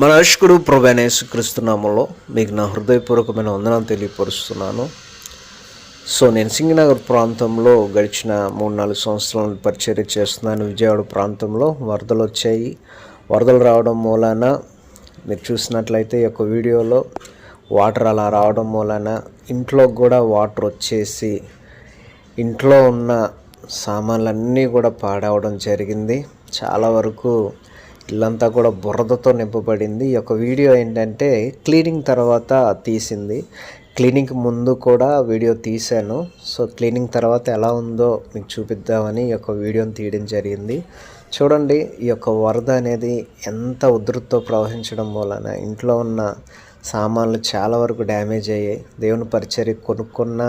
మన అష్కుడు ప్రభానేసు క్రీస్తునామంలో మీకు నా హృదయపూర్వకమైన వందనం తెలియపరుస్తున్నాను. సో నేను సింగనగర్ ప్రాంతంలో గడిచిన మూడు నాలుగు సంవత్సరాలు పరిచర్య చేస్తున్నాను. విజయవాడ ప్రాంతంలో వరదలు వచ్చాయి. వరదలు రావడం మూలాన మీరు చూసినట్లయితే ఈ యొక్క వీడియోలో వాటర్ అలా రావడం మూలాన ఇంట్లో కూడా వాటర్ వచ్చేసి ఇంట్లో ఉన్న సామాన్లన్నీ కూడా పాడవడం జరిగింది. చాలా వరకు ఇల్లంతా కూడా బురదతో నింపబడింది. ఈ యొక్క వీడియో ఏంటంటే క్లీనింగ్ తర్వాత తీసింది. క్లీనింగ్ ముందు కూడా వీడియో తీశాను. సో క్లీనింగ్ తర్వాత ఎలా ఉందో మీకు చూపిద్దామని ఈ యొక్క వీడియోని తీయడం జరిగింది. చూడండి ఈ యొక్క వరద అనేది ఎంత ఉధృతితో ప్రవహించడం వలన ఇంట్లో ఉన్న సామాన్లు చాలా వరకు డ్యామేజ్ అయ్యాయి. దేవుని పరిచర్య కొనుక్కున్న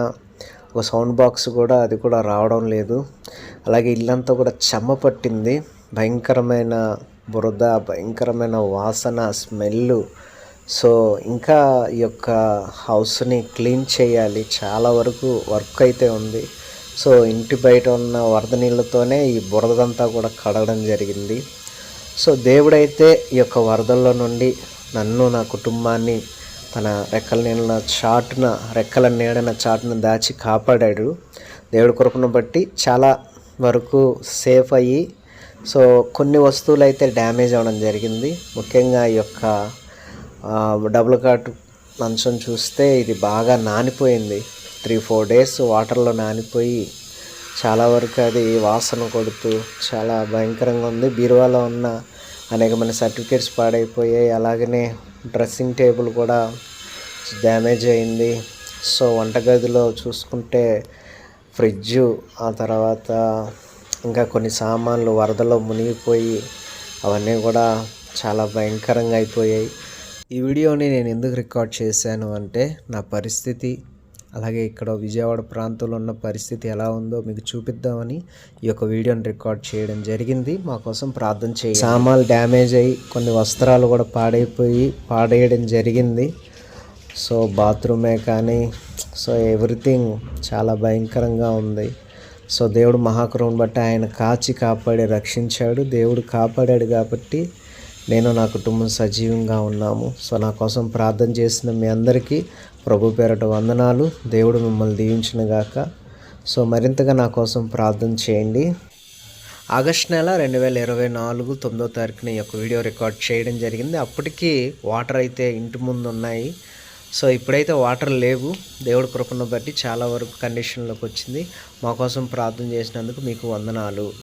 ఒక సౌండ్ బాక్స్ కూడా అది కూడా రావడం లేదు. అలాగే ఇల్లంతా కూడా చెమ్మ పట్టింది భయంకరమైన బురద భయంకరమైన వాసన స్మెల్ సో ఇంకా ఈ యొక్క హౌస్ని క్లీన్ చేయాలి. చాలా వరకు వర్క్ అయితే ఉంది. సో ఇంటి బయట ఉన్న వరద నీళ్ళతోనే ఈ బురదంతా కూడా కడగడం జరిగింది. సో దేవుడైతే ఈ యొక్క వరదల్లో నుండి నన్ను నా కుటుంబాన్ని తన రెక్కల నీళ్ళ చాటున రెక్కల నీడన చాటున దాచి కాపాడాడు. దేవుడి కొరకును బట్టి చాలా వరకు సేఫ్ అయ్యి సో కొన్ని వస్తువులు అయితే డ్యామేజ్ అవ్వడం జరిగింది. ముఖ్యంగా ఈ యొక్క డబుల్ కాట్ మంచం చూస్తే ఇది బాగా నానిపోయింది. త్రీ ఫోర్ డేస్ వాటర్లో నానిపోయి చాలా వరకు అది వాసన కొడుతూ చాలా భయంకరంగా ఉంది. బీరువాలో ఉన్న అనేకమైన సర్టిఫికేట్స్ పాడైపోయాయి. అలాగనే డ్రెస్సింగ్ టేబుల్ కూడా డ్యామేజ్ అయింది. సో వంటగదిలో చూసుకుంటే ఫ్రిడ్జ్ ఆ తర్వాత ఇంకా కొన్ని సామాన్లు వరదలో మునిగిపోయి అవన్నీ కూడా చాలా భయంకరంగా అయిపోయాయి. ఈ వీడియోని నేను ఎందుకు రికార్డ్ చేశాను అంటే నా పరిస్థితి అలాగే ఇక్కడ విజయవాడ ప్రాంతంలో ఉన్న పరిస్థితి ఎలా ఉందో మీకు చూపిద్దామని ఈ యొక్క వీడియోని రికార్డ్ చేయడం జరిగింది. మా కోసం ప్రార్థన చేయండి. సామాన్లు డ్యామేజ్ అయ్యి కొన్ని వస్త్రాలు కూడా పాడైపోయి పాడేయడం జరిగింది. సో బాత్రూమే కానీ సో ఎవ్రీథింగ్ చాలా భయంకరంగా ఉంది. సో దేవుడు మహాకరువుని బట్టి ఆయన కాచి కాపాడి రక్షించాడు. దేవుడు కాపాడాడు కాబట్టి నేను నా కుటుంబం సజీవంగా ఉన్నాము. సో నా కోసం ప్రార్థన చేసిన మీ అందరికీ ప్రభు పేరట వందనాలు. దేవుడు మిమ్మల్ని దీవించిన గాక. సో మరింతగా నా కోసం ప్రార్థన చేయండి. ఆగస్ట్ నెల రెండు వేల ఇరవై నాలుగు తొమ్మిదో తారీఖున ఈ యొక్క వీడియో రికార్డ్ చేయడం జరిగింది. అప్పటికి వాటర్ అయితే ఇంటి ముందు ఉన్నాయి. సో ఇప్పుడైతే వాటర్ లేవు. దేవుడి కృపను బట్టి చాలా వరకు కండిషన్లోకి వచ్చింది. మా కోసం ప్రార్థన చేసినందుకు మీకు వందనాలు.